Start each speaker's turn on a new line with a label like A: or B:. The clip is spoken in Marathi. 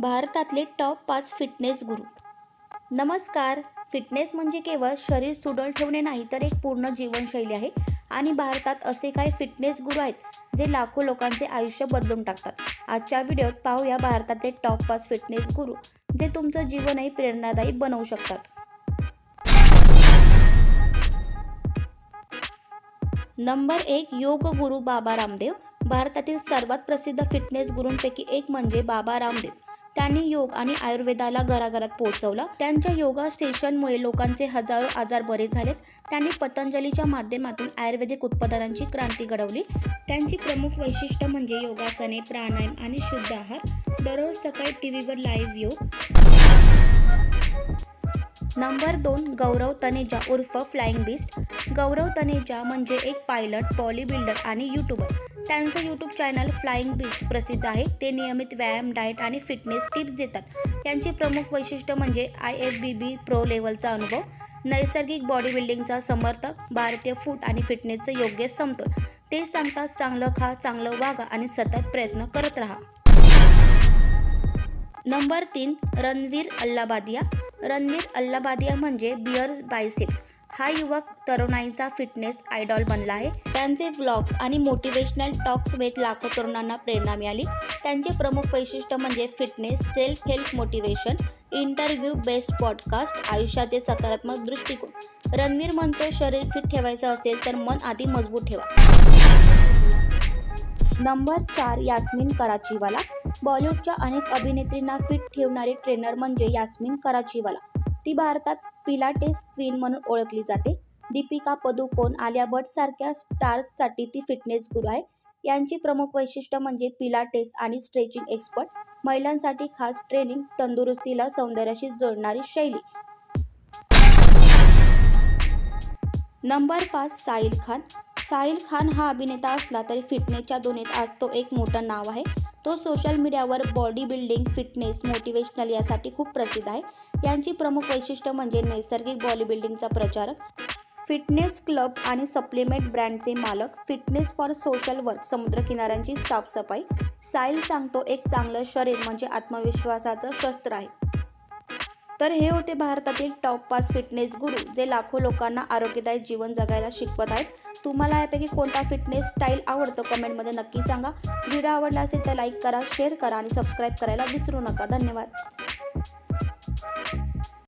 A: भारतातले टॉप पाच फिटनेस गुरु नमस्कार. फिटनेस म्हणजे केवळ शरीर सुडळ ठेवणे नाही तर एक पूर्ण जीवनशैली आहे. आणि भारतात असे काही फिटनेस गुरु आहेत जे लाखो लोकांचे आयुष्य बदलून टाकतात. आजच्या व्हिडिओत पाहूया भारतातले टॉप पाच फिटनेस गुरु जे तुमचं जीवनही प्रेरणादायी बनवू शकतात. नंबर एक योग गुरु बाबा रामदेव. भारतातील सर्वात प्रसिद्ध फिटनेस गुरूंपैकी एक म्हणजे बाबा रामदेव. त्यांनी योग आणि आयुर्वेदाला घराघरात पोहोचवलं. त्यांच्या योगा सेशनमुळे लोकांचे हजारो आजार बरे झालेत. त्यांनी पतंजलीच्या माध्यमातून आयुर्वेदिक उत्पादनांची क्रांती घडवली. त्यांची प्रमुख वैशिष्ट्य म्हणजे योगासने प्राणायाम आणि शुद्ध आहार. दररोज सकाळी टी व्हीवर लाईव्ह योग. नंबर दोन गौरव तनेजा उर्फ फ्लाइंग बिस्ट. गौरव तनेजा म्हणजे एक पायलट बॉली बिल्डर आणि यूट्यूबर त्यांचं यूट्यूब चॅनल फ्लाइंग बिस्ट प्रसिद्ध आहे. ते नियमित व्यायाम डाएट आणि फिटनेस टिप्स देतात. यांचे प्रमुख वैशिष्ट्य म्हणजे I F B B pro लेवलचा अनुभव. नैसर्गिक बॉडी बिल्डिंगचा समर्थक भारतीय फूड आणि फिटनेसचं योग्य समतोल. ते सांगतात चांगलं खा चांगलं वागा आणि सतत प्रयत्न करत राहा. नंबर तीन रणवीर अल्लाबादिया. रणवीर अल्लाबादिया म्हणजे बिअर बायसेप्स हा युवक तरुणाईचा फिटनेस आयडॉल बनला आहे. त्यांचे ब्लॉग्स आणि मोटिवेशनल टॉक्स वेत लाखो तरुणांना प्रेरणा मिळाली. त्यांचे प्रमुख वैशिष्ट्य म्हणजे fitness self help motivation interview best podcast आयुष्याचे सकारात्मक दृष्टिकोन. रणवीर म्हणतो शरीर फिट ठेवायचं असेल तर मन आधी मजबूत ठेवा. नंबर चार यास्मिन कराचीवाला. बॉलिवूडच्या अनेक अभिनेत्रींना फिट ठेवणारी ट्रेनर म्हणजे यास्मिन कराचीवाला. ती भारतात पिलाटेस क्वीन म्हणून ओळखली जाते. दीपिका पदुकोण आलिया भट सारख्या स्टार्ससाठी ती फिटनेस गुरु आहे. यांची प्रमुख वैशिष्ट्य म्हणजे पिलाटेस आणि स्ट्रेचिंग एक्सपर्ट महिलांसाठी खास ट्रेनिंग तंदुरुस्तीला सौंदर्याशी जोडणारी शैली. नंबर पाच साहिल खान. साहिल खान हा अभिनेता असला तरी फिटनेसच्या दुनियेत आज तो एक मोठं नाव आहे. तो सोशल मीडियावर बॉडी बिल्डिंग फिटनेस मोटिवेशनल यासाठी खूप प्रसिद्ध आहे. यांची प्रमुख वैशिष्ट्य म्हणजे नैसर्गिक बॉडी बिल्डिंगचा प्रचारक फिटनेस क्लब आणि सप्लिमेंट ब्रँडचे मालक फिटनेस फॉर सोशल वर्क समुद्रकिनाऱ्यांची साफसफाई. साहिल सांगतो एक चांगलं शरीर म्हणजे आत्मविश्वासाचं शस्त्र आहे. तर हे होते भारतातील टॉप पाच फिटनेस गुरु जे लाखो लोकांना आरोग्यदायी जीवन जगायला शिकवत आहेत. तुम्हाला यापैकी कोणता फिटनेस स्टाईल आवडतं कमेंटमध्ये नक्की सांगा. व्हिडिओ आवडला असेल तर लाईक करा शेअर करा आणि सबस्क्राईब करायला विसरू नका. धन्यवाद.